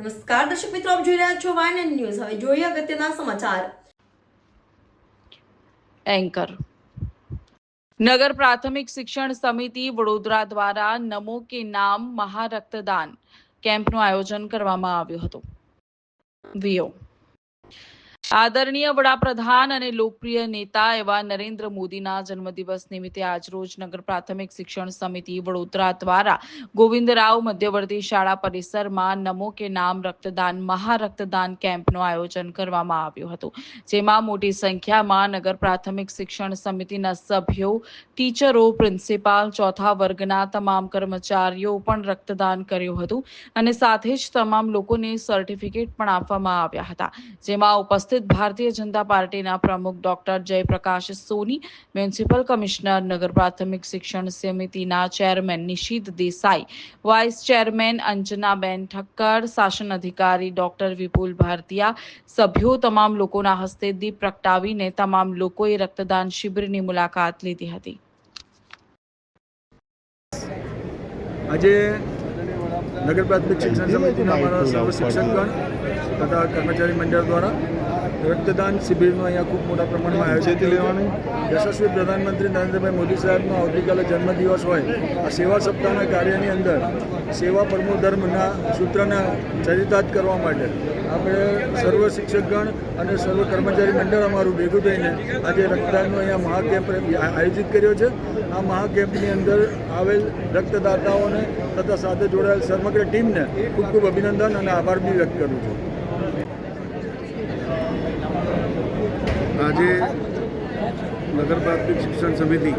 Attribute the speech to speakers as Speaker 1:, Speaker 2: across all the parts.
Speaker 1: નમસ્કાર, દર્શક મિત્રો, આપ જોઈ રહ્યા છો વાયન ન્યૂઝ. હવે જોઈએ અગત્યના સમાચાર.
Speaker 2: એન્કર નગર પ્રાથમિક શિક્ષણ સમિતિ વડોદરા દ્વારા નમો કે નામ મહારક્તદાન કેમ્પનું આયોજન કરવામાં આવ્યું હતું. વીઓ આદરણીય વડાપ્રધાન અને લોકપ્રિય નેતા એવા નરેન્દ્ર મોદીના જન્મદિવસ નિમિત્તે આજરોજ નગર પ્રાથમિક શિક્ષણ સમિતિ વડોદરા દ્વારા ગોવિંદરાવ મધ્યવર્તી શાળા પરિસરમાં નમો કે નામ રક્તદાન, મહારક્તદાન કેમ્પનું આયોજન કરવામાં આવ્યું હતું. જેમાં મોટી સંખ્યામાં નગર પ્રાથમિક શિક્ષણ સમિતિના સભ્યો, ટીચરો, પ્રિન્સિપાલ, ચોથા વર્ગના તમામ કર્મચારીઓ પણ રક્તદાન કર્યું હતું અને સાથે જ તમામ લોકોને સર્ટિફિકેટ પણ આપવામાં આવ્યા હતા. જેમાં ઉપસ્થિત ભારતીય જનતા પાર્ટીના પ્રમુખ doctor Jayprakash Soni municipal commissioner નગર પ્રાથમિક શિક્ષણ સમિતિના chairman Nishit Desai vice chairman Anjanaben Thakkar શાસન અધિકારી ડોક્ટર વિપુલ ભારતીયા સભ્યો તમામ લોકોના હસ્તે દીપ પ્રગટાવીને તમામ લોકોએ રક્તદાન શિબિરની મુલાકાત લીધી હતી.
Speaker 3: આજે નગર પ્રાથમિક શિક્ષણ સમિતિના અમારા સર્વ શિક્ષકગણ તથા કર્મચારી મંડળ દ્વારા રક્તદાન શિબિરનું અહીંયા ખૂબ મોટા પ્રમાણમાં આયોજન લેવાનું? યશસ્વી પ્રધાનમંત્રી નરેન્દ્રભાઈ મોદી સાહેબનો આવતીકાલે જન્મદિવસ હોય. આ સેવા સપ્તાહના કાર્યની અંદર સેવા પરમો ધર્મના સૂત્રને ચરિતાર્થ કરવા માટે આપણે સર્વ શિક્ષકગણ અને સર્વ કર્મચારી મંડળ અમારું ભેગું થઈને આજે રક્તદાનનો અહીંયા મહાકેમ્પ આયોજિત કર્યો છે. આ મહાકેમ્પની અંદર આવેલ રક્તદાતાઓને તથા સાથે જોડાયેલ સમગ્ર ટીમને ખૂબ ખૂબ અભિનંદન અને આભાર બી વ્યક્ત કરું છું.
Speaker 4: આજે નગર પ્રાથમિક શિક્ષણ સમિતિ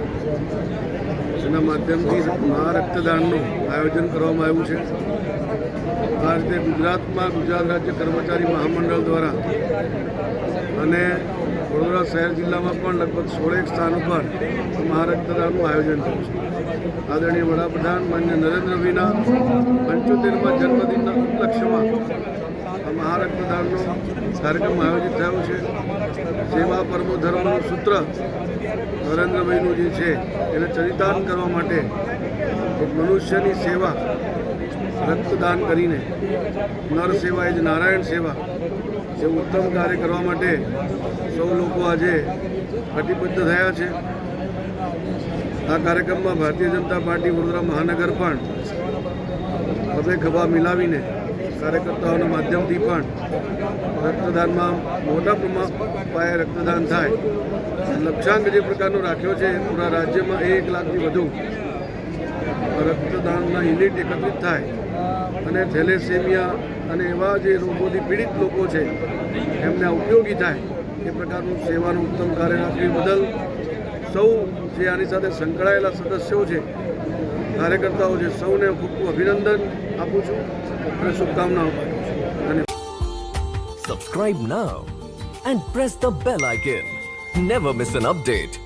Speaker 4: એના માધ્યમથી મહારક્તદાનનું આયોજન કરવામાં આવ્યું છે. આ રીતે ગુજરાતમાં ગુજરાત રાજ્ય કર્મચારી મહામંડળ દ્વારા અને વડોદરા શહેર જિલ્લામાં પણ લગભગ સોળેક સ્થાન ઉપર મહારક્તદાનનું આયોજન થયું છે. આદરણીય વડાપ્રધાન માન્ય નરેન્દ્રભાઈના પંચોતેરમાં જન્મદિનના ઉપલક્ષ્યમાં આ મહારક્તદાનનો કાર્યક્રમ આયોજિત થયો છે. સેવા પરમો ધર્મનું સૂત્ર નરેન્દ્રભાઈનું જે છે, એને ચરિતાર્થ કરવા માટે મનુષ્યની સેવા, રક્તદાન કરીને નર સેવા, એ જ નારાયણ સેવા, જે ઉત્તમ કાર્ય કરવા માટે સૌ લોકો આજે કટિબદ્ધ થયા છે. આ કાર્યક્રમમાં ભારતીય જનતા પાર્ટી વડોદરા મહાનગર પણ ખભે ખભા મિલાવીને કાર્યકર્તાઓના માધ્યમથી પણ રક્તદાનમાં મોટા પ્રમાણ પાયે રક્તદાન થાય. લક્ષ્યાંક જે પ્રકારનો રાખ્યો છે, પૂરા રાજ્યમાં એક લાખથી વધુ રક્તદાનના યુનિટ એકત્રિત થાય. અને થેલેસેમિયા અને એવા જે રોગોથી પીડિત લોકો છે, એમને ઉપયોગી થાય. એ પ્રકારનું સેવાનું ઉત્તમ કાર્ય રાખવી બદલ સૌ જે આની સાથે સંકળાયેલા સદસ્યો છે કાર્યકર્તાઓ છે સૌને ખૂબ ખૂબ અભિનંદન આપું છું અને શુભકામનાઓ પાઠવું છું અને
Speaker 5: Subscribe now and press the bell icon. Never miss an update.